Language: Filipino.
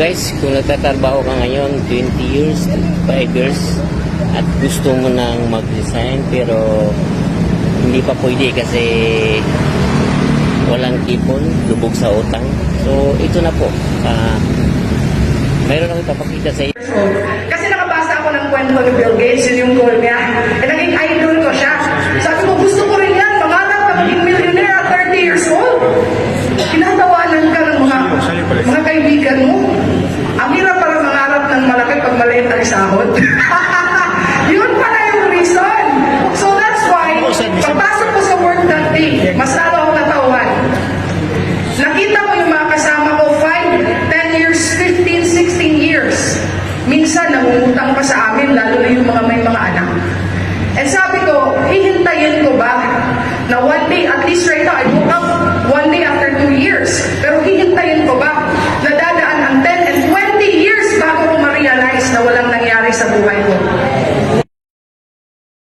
guys, kung nagtatrabaho ka ngayon, 20 years, 5 years, at gusto mo nang mag-resign, pero hindi pa pwede kasi walang tipon, lubog sa utang. So, ito na po. Ah, mayroon akong ipapakita sa iyo. Kasi nakabasa ako ng kwento ni Bill Gates, yun yung goal niya. Eh, naging idol ko siya. Sabi ko, gusto ko rin yan. Mangarap na maging millionaire at 30 years old. Kinatawanan ka ng mga, mga kaibigan mo elementary sahod. Yun pala yung reason. So that's why, oh, pagpasok ko sa work that day, mas lalo ako natawan. Nakita ko yung mga kasama ko, 5, 10 years, 15, 16 years. Minsan, nangungutang pa sa amin, lalo na yung mga